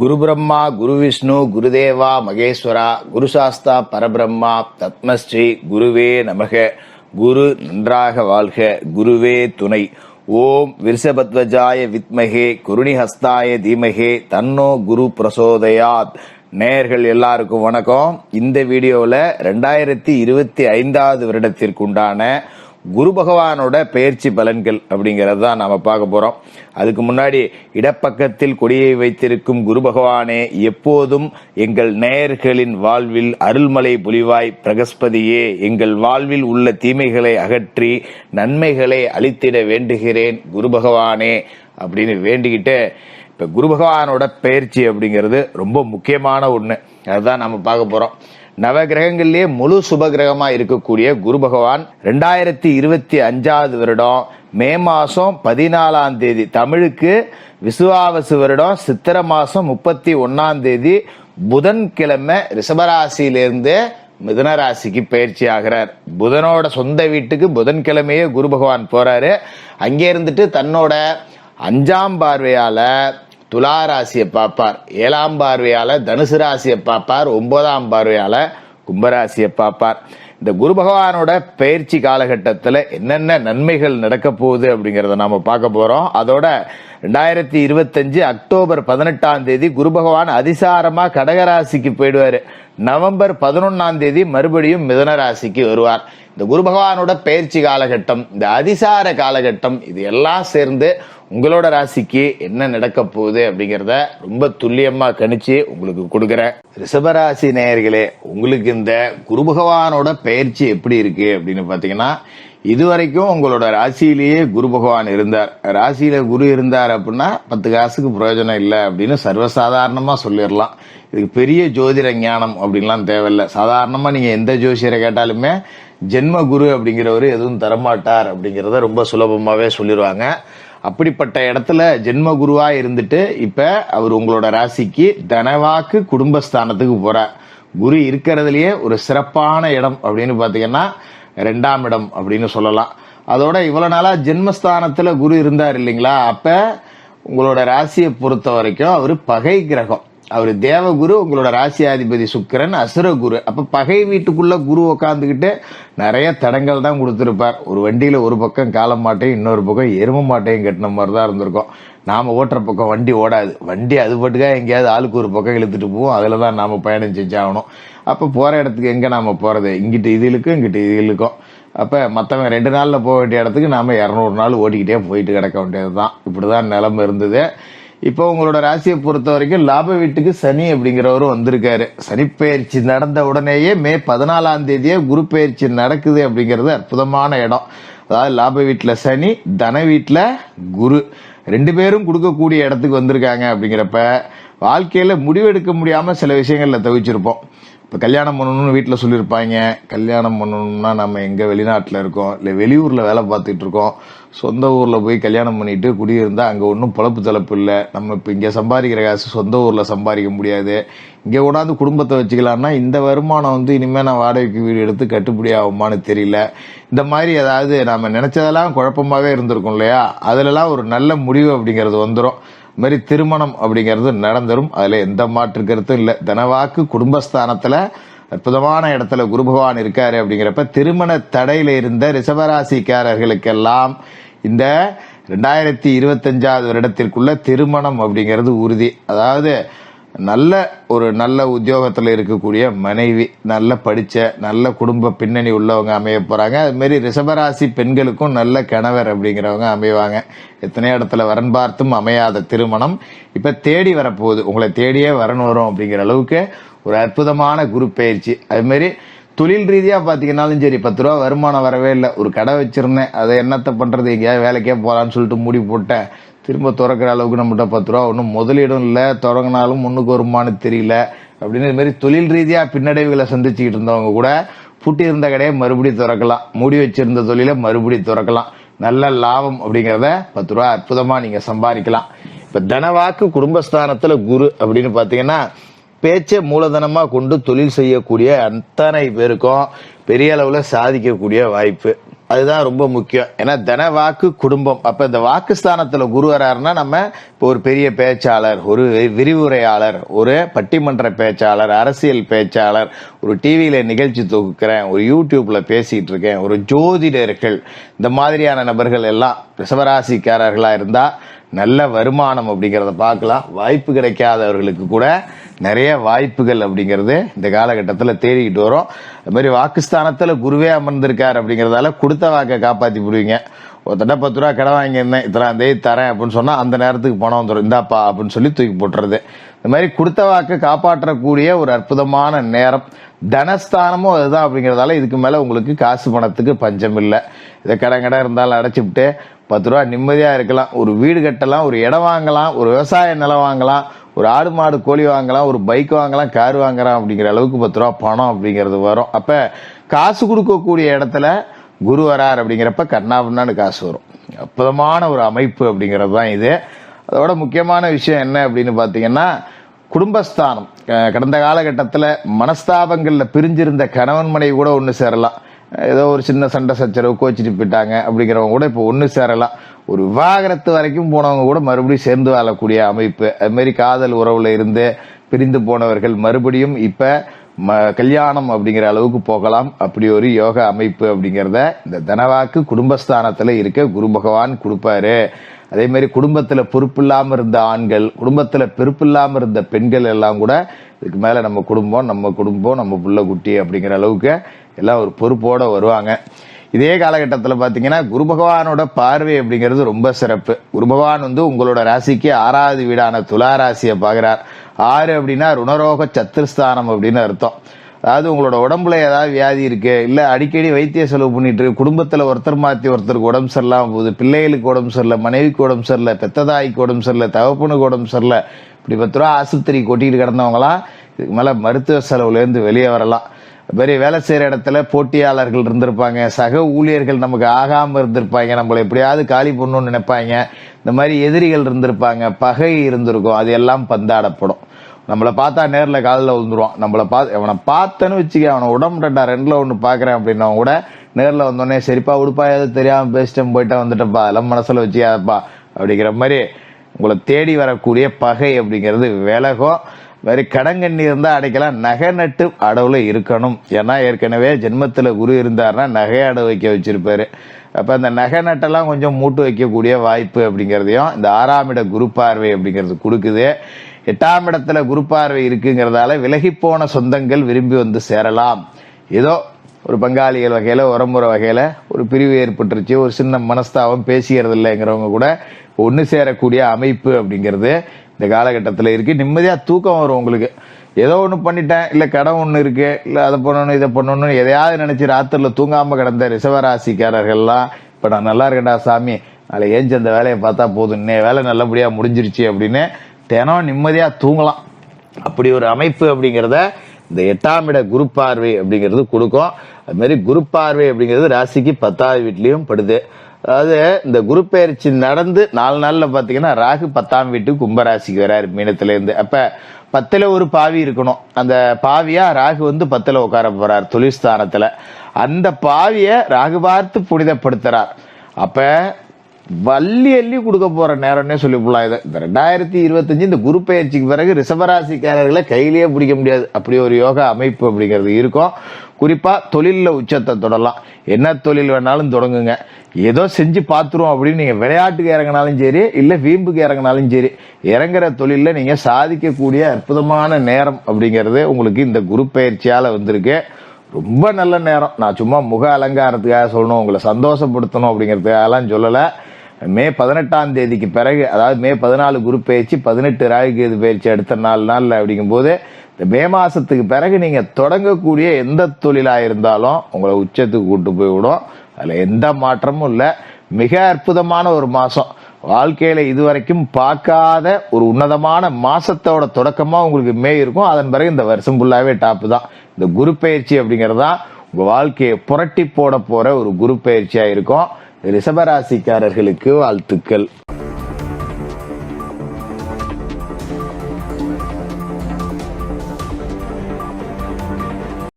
குரு பிரம்மா குரு விஷ்ணு குருதேவா மகேஸ்வரா குரு சாஸ்தா பரபிரம்மா தத்மஸ்ரீ குருவே நமக குரு நன்றாக வாழ்க குருவே துணை. ஓம் விருஷபத்வஜாய வித்மகே குருணிஹஸ்தாய தீமகே தன்னோ குரு பிரசோதயாத். நேயர்கள் எல்லாருக்கும் வணக்கம். இந்த வீடியோவில் ரெண்டாயிரத்தி இருபத்தி ஐந்தாவது வருடத்திற்குண்டான குரு பகவானோட பயிற்சி பலன்கள் அப்படிங்கிறது தான் நாம் பார்க்க போகிறோம் அதுக்கு முன்னாடி இடப்பக்கத்தில் கொடியை வைத்திருக்கும் குரு பகவானே எப்போதும் எங்கள் நேயர்களின் வாழ்வில் அருள்மலை புலிவாய் பிரகஸ்பதியே எங்கள் வாழ்வில் உள்ள தீமைகளை அகற்றி நன்மைகளை அளித்திட வேண்டுகிறேன் குரு பகவானே அப்படின்னு வேண்டிக்கிட்டு இப்போ குரு பகவானோட பயிற்சி அப்படிங்கிறது ரொம்ப முக்கியமான ஒன்று அதுதான் நம்ம பார்க்க போகிறோம் நவ முழு சுப கிரகமாக இருக்கக்கூடிய குரு பகவான் ரெண்டாயிரத்தி இருபத்தி அஞ்சாவது வருடம் மே மாதம் பதினாலாம் தேதி தமிழுக்கு விசுவாவசு வருடம் சித்திர மாதம் முப்பத்தி ஒன்னாம் தேதி புதன்கிழமை ரிஷபராசியிலிருந்து மிதுன ராசிக்கு பயிற்சி ஆகிறார். புதனோட சொந்த வீட்டுக்கு புதன்கிழமையே குரு பகவான் போறாரு. அங்கே இருந்துட்டு தன்னோட அஞ்சாம் பார்வையால துலா ராசியை பார்ப்பார். ஏழாம் பார்வையால் தனுசு ராசியை பார்ப்பார். ஒன்பதாம் பார்வையால் கும்பராசியை பார்ப்பார். இந்த குரு பகவானோட பயிற்சி காலகட்டத்தில் என்னென்ன நன்மைகள் நடக்க போகுது அப்படிங்கிறத நாம் பார்க்க போகிறோம் அதோட ரெண்டாயிரத்தி இருபத்தஞ்சு அக்டோபர் பதினெட்டாம் தேதி குரு பகவான் அதிசாரமாக கடகராசிக்கு போயிடுவார். நவம்பர் பதினொன்னாம் தேதி மறுபடியும் மிதன ராசிக்கு வருவார். இந்த குரு பகவானோட பயிற்சி காலகட்டம் இந்த அதிசார காலகட்டம் இது எல்லாம் சேர்ந்து உங்களோட ராசிக்கு என்ன நடக்க போகுது அப்படிங்கறத ரொம்ப துல்லியமா கணிச்சு உங்களுக்கு கொடுக்குறேன். ரிஷபராசி நேயர்களே உங்களுக்கு இந்த குரு பகவானோட பயிற்சி எப்படி இருக்கு அப்படின்னு பாத்தீங்கன்னா இதுவரைக்கும் உங்களோட ராசியிலேயே குரு பகவான் இருந்தார். ராசியில குரு இருந்தார் அப்படின்னா பத்து காசுக்கு பிரயோஜனம் இல்லை அப்படின்னு சர்வசாதாரணமா சொல்லிடலாம். இதுக்கு பெரிய ஜோதிட ஞானம் அப்படின்லாம் தேவையில்லை. சாதாரணமா நீங்க எந்த ஜோசியரை கேட்டாலுமே ஜென்ம குரு அப்படிங்கிறவர் எதுவும் தரமாட்டார் அப்படிங்கிறத ரொம்ப சுலபமாவே சொல்லிடுவாங்க. அப்படிப்பட்ட இடத்துல ஜென்ம குருவா இருந்துட்டு இப்ப அவர் உங்களோட ராசிக்கு தனவாக்கு குடும்பஸ்தானத்துக்கு போறார். குரு இருக்கிறதுலயே ஒரு சிறப்பான இடம் அப்படின்னு பாத்தீங்கன்னா ரெண்டாம் இடம் அப்படின்னு சொல்லலாம். அதோட இவ்வளவு நாளா ஜென்மஸ்தானத்துல குரு இருந்தார் இல்லைங்களா? அப்ப உங்களோட ராசியை பொறுத்த வரைக்கும் அவர் பகை கிரகம். அவர் தேவகுரு உங்களோட ராசியாதிபதி சுக்கிரன் அசுரகுரு. அப்போ பகை வீட்டுக்குள்ள குரு உக்காந்துக்கிட்டு நிறைய தடங்கள் தான் கொடுத்துருப்பார். ஒரு வண்டியில் ஒரு பக்கம் காலம் மாட்டையும் இன்னொரு பக்கம் எரும மாட்டையும் கட்டின மாதிரி தான் இருந்திருக்கும். நாம் ஓட்டுற பக்கம் வண்டி ஓடாது. வண்டி அது பாட்டுக்காக எங்கேயாவது ஆளுக்கு ஒரு பக்கம் இழுத்துட்டு போவோம். அதில் தான் நாம் பயணம் செஞ்சாகணும் அப்போ போகிற இடத்துக்கு எங்கே நாம் போகிறது இங்கிட்டு இது இழுக்கும் இங்கிட்டு இது இழுக்கும். அப்போ மற்றவங்க ரெண்டு நாளில் போக வேண்டிய இடத்துக்கு நாம் இரநூறு நாள் ஓட்டிக்கிட்டே போயிட்டு கிடக்க வேண்டியது தான் இப்படி தான் நிலம இருந்தது. இப்போ உங்களோட ராசியை பொறுத்த வரைக்கும் லாப வீட்டுக்கு சனி அப்படிங்கிறவரும் வந்திருக்காரு. சனி பயிற்சி நடந்த உடனேயே மே பதினாலாம் தேதியே குரு பயிற்சி நடக்குது அப்படிங்கிறது அற்புதமான இடம். அதாவது லாப வீட்டில் சனி தன வீட்டில் குரு. ரெண்டு பேரும் கொடுக்கக்கூடிய இடத்துக்கு வந்திருக்காங்க அப்படிங்கிறப்ப வாழ்க்கையில் முடிவெடுக்க முடியாமல் சில விஷயங்களில் தவிச்சிருப்போம். இப்போ கல்யாணம் பண்ணணும்னு வீட்டில் சொல்லியிருப்பாங்க. கல்யாணம் பண்ணணும்னா நம்ம எங்கே வெளிநாட்டில் இருக்கோம்? இல்லை வெளியூரில் வேலை பார்த்துட்டு இருக்கோம். சொந்த ஊரில் போய் கல்யாணம் பண்ணிட்டு குடியிருந்தா அங்கே ஒன்றும் பொழப்பு தளப்பு இல்லை. நம்ம இப்போ இங்கே சம்பாதிக்கிற காசு சொந்த ஊரில் சம்பாதிக்க முடியாது. இங்கே கொண்டாந்து குடும்பத்தை வச்சுக்கலாம்னா இந்த வருமானம் வந்து இனிமேல் நான் வாடகைக்கு வீடு எடுத்து கட்டுப்படி ஆகுமான்னு தெரியல. இந்த மாதிரி ஏதாவது நாம் நினைச்சதெல்லாம் குழப்பமாகவே இருந்திருக்கும் இல்லையா? அதுலலாம் ஒரு நல்ல முடிவு அப்படிங்கிறது வந்துடும் இது மாதிரி திருமணம் அப்படிங்கிறது நடந்துரும். அதுல எந்த மாற்று கருத்தும் இல்லை. தனவாக்கு குடும்பஸ்தானத்துல அற்புதமான இடத்துல குரு பகவான் இருக்காரு அப்படிங்கிறப்ப திருமண தடையில இருந்த ரிஷபராசிக்காரர்களுக்கெல்லாம் இந்த ரெண்டாயிரத்தி இருபத்தஞ்சாவது வருடத்திற்குள்ள திருமணம் அப்படிங்கிறது உறுதி. அதாவது நல்ல ஒரு நல்ல உத்தியோகத்தில் இருக்கக்கூடிய மனைவி நல்ல படித்த நல்ல குடும்ப பின்னணி உள்ளவங்க அமைய போகிறாங்க அதுமாரி ரிஷபராசி பெண்களுக்கும் நல்ல கணவர் அப்படிங்கிறவங்க அமைவாங்க. எத்தனையோ இடத்துல வரன் பார்த்தும் அமையாத திருமணம். இப்போ தேடி வரப்போகுது. உங்களை தேடியே வரன் வரும் அப்படிங்கிற அளவுக்கு ஒரு அற்புதமான குரு பயிற்சி. அதுமாரி தொழில் ரீதியாக பார்த்தீங்கன்னாலும் சரி பத்து ரூபா வருமானம் வரவே இல்லை. ஒரு கடை வச்சுருந்தேன். அதை என்னத்த பண்ணுறது எங்கேயாவது வேலைக்கே போகலான்னு சொல்லிட்டு மூடி போட்டேன். திரும்ப திறக்கிற அளவுக்கு நம்மகிட்ட பத்து ரூபா ஒன்றும் முதலீடும் இல்லை தொடங்கினாலும் முன்னுக்கு வருமானு தெரியல அப்படின்னு இதுமாரி மாதிரி தொழில் ரீதியாக பின்னடைவுகளை சந்திச்சுக்கிட்டு இருந்தவங்க கூட பூட்டியிருந்த கடையை மறுபடியும் திறக்கலாம். மூடி வச்சிருந்த தொழிலை மறுபடியும் திறக்கலாம். நல்ல லாபம் அப்படிங்கிறத பத்து ரூபா அற்புதமாக நீங்கள் சம்பாதிக்கலாம். இப்போ தனவாக்கு குடும்பஸ்தானத்தில் குரு அப்படின்னு பார்த்தீங்கன்னா பேச்சை மூலதனமாக கொண்டு தொழில் செய்யக்கூடிய அத்தனை பேருக்கும் பெரிய அளவில் சாதிக்கக்கூடிய வாய்ப்பு. அதுதான் ரொம்ப முக்கியம். ஏன்னா தன வாக்கு குடும்பம். அப்ப இந்த வாக்குஸ்தானத்துல குரு வராருன்னா நம்ம இப்போ ஒரு பெரிய பேச்சாளர் ஒரு விரிவுரையாளர் ஒரு பட்டிமன்ற பேச்சாளர் அரசியல் பேச்சாளர் ஒரு டிவியில நிகழ்ச்சி தொகுக்கிறேன் ஒரு யூடியூப்ல பேசிட்டு இருக்கேன் ஒரு ஜோதிடர்கள் இந்த மாதிரியான நபர்கள் எல்லாம் ரிசவராசிக்காரர்களா இருந்தா நல்ல வருமானம் அப்படிங்கிறத பார்க்கலாம். வாய்ப்பு கிடைக்காதவர்களுக்கு கூட நிறைய வாய்ப்புகள் அப்படிங்கிறது இந்த காலகட்டத்தில் தேடிக்கிட்டு வரும். அது மாதிரி வாக்குஸ்தானத்தில் குருவே அமர்ந்திருக்கார் அப்படிங்கிறதால கொடுத்த வாக்கை காப்பாற்றி போடுவீங்க ஒருத்தட்ட பத்து ரூபா கடை வாங்கியிருந்தேன் இத்தனாம் தேதி தரேன் அப்படின்னு சொன்னால் அந்த நேரத்துக்கு பணம் வந்துடும் இந்தாப்பா அப்படின்னு சொல்லி தூக்கி போட்டுறது. இந்த மாதிரி கொடுத்த வாக்கை காப்பாற்றக்கூடிய ஒரு அற்புதமான நேரம். தனஸ்தானமும் அதுதான் அப்படிங்கிறதால இதுக்கு மேலே உங்களுக்கு காசு பணத்துக்கு பஞ்சம் இல்லை. இதை கடன் கடன் இருந்தாலும் அடைச்சிவிட்டு பத்து ரூபா நிம்மதியாக இருக்கலாம். ஒரு வீடு கட்டலாம் ஒரு இடம் வாங்கலாம் ஒரு விவசாய நிலம் வாங்கலாம் ஒரு ஆடு மாடு கோழி வாங்கலாம் ஒரு பைக் வாங்கலாம் கார் வாங்கலாம் அப்படிங்கிற அளவுக்கு பத்து ரூபா பணம் அப்படிங்கிறது வரும். அப்போ காசு கொடுக்கக்கூடிய இடத்துல குரு வரார் அப்படிங்கிறப்ப கண்ணாபின்னான்னு காசு வரும். அற்புதமான ஒரு அமைப்பு அப்படிங்கிறது தான் இது. அதோட முக்கியமான விஷயம் என்ன அப்படின்னு பார்த்தீங்கன்னா குடும்பஸ்தானம். கடந்த காலகட்டத்தில் மனஸ்தாபங்களில் பிரிஞ்சிருந்த கணவன் மனைவி கூட ஒன்று சேரலாம். ஏதோ ஒரு சின்ன சண்டை சச்சரவு கோச்சிட்டு போயிட்டாங்க அப்படிங்கிறவங்க கூட இப்போ ஒன்று சேரலாம். ஒரு விவாகரத்து வரைக்கும் போனவங்க கூட மறுபடியும் சேர்ந்து வாழக்கூடிய அமைப்பு. அதுமாரி காதல் உறவுல இருந்து பிரிந்து போனவர்கள் மறுபடியும் இப்போ கல்யாணம் அப்படிங்கிற அளவுக்கு போகலாம். அப்படி ஒரு யோக அமைப்பு அப்படிங்கிறத இந்த தனவாக்கு குடும்பஸ்தானத்தில் இருக்க குரு பகவான் கொடுப்பாரு. அதே மாதிரி குடும்பத்தில் பொறுப்பு இல்லாமல் இருந்த ஆண்கள் குடும்பத்தில் பெருப்பு இல்லாமல் இருந்த பெண்கள் எல்லாம் கூட இதுக்கு மேலே நம்ம குடும்பம் நம்ம குடும்பம் நம்ம புள்ள குட்டி அப்படிங்கிற அளவுக்கு எல்லாம் ஒரு பொறுப்போடு வருவாங்க. இதே காலகட்டத்தில் பார்த்தீங்கன்னா குரு பகவானோட பார்வை அப்படிங்கிறது ரொம்ப சிறப்பு. குரு பகவான் வந்து உங்களோட ராசிக்கு ஆறாவது வீடான துலா ராசியை பார்க்குறார். ஆறு அப்படின்னா ருணரோக சத்துருஸ்தானம் அப்படின்னு அர்த்தம். அதாவது உங்களோட உடம்புல ஏதாவது வியாதி இருக்கு இல்லை அடிக்கடி வைத்திய செலவு பண்ணிட்டு இருக்கு குடும்பத்தில் ஒருத்தர் மாற்றி ஒருத்தருக்கு உடம்பு சரியில்லாம போகுது பிள்ளைகளுக்கு உடம்பு சரியில்லை மனைவிக்கு உடம்பு சரியில்லை பெத்ததாய்க்கு உடம்பு சரியில்லை தகப்பனுக்கு உடம்பு சரியில்லை இப்படி பத்து ரூபா ஆஸ்பத்திரி கொட்டிட்டு கிடந்தவங்களாம் இதுக்கு மேலே மருத்துவ செலவுலேருந்து வெளியே வரலாம். பெரிய வேலை செய்கிற இடத்துல போட்டியாளர்கள் இருந்திருப்பாங்க. சக ஊழியர்கள் நமக்கு ஆகாமல் இருந்திருப்பாங்க. நம்மளை எப்படியாவது காலி பண்ணணும்னு நினைப்பாங்க. இந்த மாதிரி எதிரிகள் இருந்திருப்பாங்க. பகை இருந்திருக்கும். அது எல்லாம் பந்தாடப்படும். நம்மளை பார்த்தா நேரில் காலில் விழுந்துருவான். நம்மளை பார்த்து அவனை பார்த்தேன்னு வச்சுக்க அவனை உடம்பு ரெண்டில் ஒன்று பார்க்குறேன் அப்படின்னா கூட நேரில் வந்தோடனே சரிப்பா உடுப்பா ஏதாவது தெரியாமல் பேசிட்டேன் போயிட்டா வந்துட்டப்பா எல்லாம் மனசில் வச்சுக்காதப்பா. அப்படிங்கிற மாதிரி உங்களை தேடி வரக்கூடிய பகை அப்படிங்கிறது விலகும். மாதிரி கடங்கண்ணி இருந்தால் அடைக்கலாம். நகை நட்டு அடவுல இருக்கணும். ஏன்னா ஏற்கனவே ஜென்மத்தில் குரு இருந்தாருன்னா நகை அடவு வைக்க வச்சிருப்பாரு. அப்போ அந்த நகை நட்டெல்லாம் கொஞ்சம் மூட்டு வைக்கக்கூடிய வாய்ப்பு அப்படிங்கிறதையும் இந்த ஆறாம் இட குரு பார்வை அப்படிங்கிறது கொடுக்குது. எட்டாம் இடத்துல குரு பார்வை இருக்குங்கிறதால விலகி போன சொந்தங்கள் விரும்பி வந்து சேரலாம். ஏதோ ஒரு பங்காளிகள் வகையில் உரமுறை வகையில் ஒரு பிரிவு ஏற்பட்டுருச்சு. ஒரு சின்ன மனஸ்தாபம் பேசிக்கிறது இல்லைங்கிறவங்க கூட ஒன்று சேரக்கூடிய அமைப்பு அப்படிங்கிறது இந்த காலகட்டத்தில் இருக்கு. நிம்மதியாக தூக்கம் வரும் உங்களுக்கு. ஏதோ ஒன்று பண்ணிட்டேன் இல்லை கடன் ஒன்று இருக்கு இல்லை அதை பண்ணணும் இதை பண்ணணும் எதையாவது நினச்சி ராத்திரில தூங்காமல் கிடந்த ரிசவராசிக்காரர்கள்லாம் இப்போ நான் நல்லா இருக்கேன்டா சாமி நாளை ஏஞ்சி அந்த வேலையை பார்த்தா போதும். இன்னே வேலை நல்லபடியாக முடிஞ்சிருச்சு அப்படின்னு தினம் நிம்மதியாக தூங்கலாம். அப்படி ஒரு அமைப்பு அப்படிங்கிறத இந்த எட்டாம் இட குரு பார்வை அப்படிங்கிறது கொடுக்கும். அதுமாரி குரு பார்வை அப்படிங்கிறது ராசிக்கு பத்தாவது வீட்லேயும் படுது. அதாவது இந்த குரு பயிற்சி நடந்து நாலு நாள்ல பாத்தீங்கன்னா ராகு பத்தாம் வீட்டுக்கு கும்பராசிக்கு வராரு மீனத்துல இருந்து. அப்ப பத்துல ஒரு பாவி இருக்கணும். அந்த பாவியா ராகு வந்து பத்துல உட்கார போறார் தொழில் ஸ்தானத்துல. அந்த பாவிய ராகு பார்த்து புனிதப்படுத்துறார். அப்ப வள்ளி அள்ளி கொடுக்க போற நேரம்னே சொல்லிவிடலாம் இதை. இந்த ரெண்டாயிரத்தி இருபத்தஞ்சு இந்த குரு பயிற்சிக்கு பிறகு ரிசவராசிக்காரர்களை கையிலேயே பிடிக்க முடியாது. அப்படி ஒரு யோகா அமைப்பு அப்படிங்கிறது இருக்கும். குறிப்பா தொழிலில் உச்சத்தை தொடரலாம் என்ன தொழில் வேணாலும் தொடங்குங்க. ஏதோ செஞ்சு பார்த்துருவோம் அப்படின்னு நீங்க விளையாட்டுக்கு இறங்கினாலும் சரி இல்ல வீம்புக்கு இறங்கினாலும் சரி இறங்குற தொழிலில் நீங்க சாதிக்கக்கூடிய அற்புதமான நேரம் அப்படிங்கிறது உங்களுக்கு இந்த குரு பயிற்சியால வந்திருக்கு. ரொம்ப நல்ல நேரம். நான் சும்மா முக அலங்காரத்துக்காக சொல்லணும் உங்களை சந்தோஷப்படுத்தணும் அப்படிங்கிறதுக்காகலாம் சொல்லலை. மே பதினெட்டாம் தேதிக்கு பிறகு அதாவது மே பதினாலு குரு பயிற்சி பதினெட்டு ராகு இது பயிற்சி அடுத்த நாலு நாளில் அப்படிங்கும்போது இந்த மே மாதத்துக்கு பிறகு நீங்கள் தொடங்கக்கூடிய எந்த தொழிலாக இருந்தாலும் உங்களை உச்சத்துக்கு கூட்டு போய் விடும். எந்த மாற்றமும் இல்லை. மிக அற்புதமான ஒரு மாதம் வாழ்க்கையில் இதுவரைக்கும் பார்க்காத ஒரு உன்னதமான மாசத்தோட தொடக்கமாக உங்களுக்கு மே இருக்கும். அதன் பிறகு இந்த வருஷம் ஃபுல்லாகவே டாப்பு தான். இந்த குரு பயிற்சி அப்படிங்கிறது தான் உங்கள் வாழ்க்கையை புரட்டி போட போகிற ஒரு குரு பயிற்சியாக இருக்கும். ரிஷபராசிக்காரர்களுக்கு வாழ்த்துக்கள்.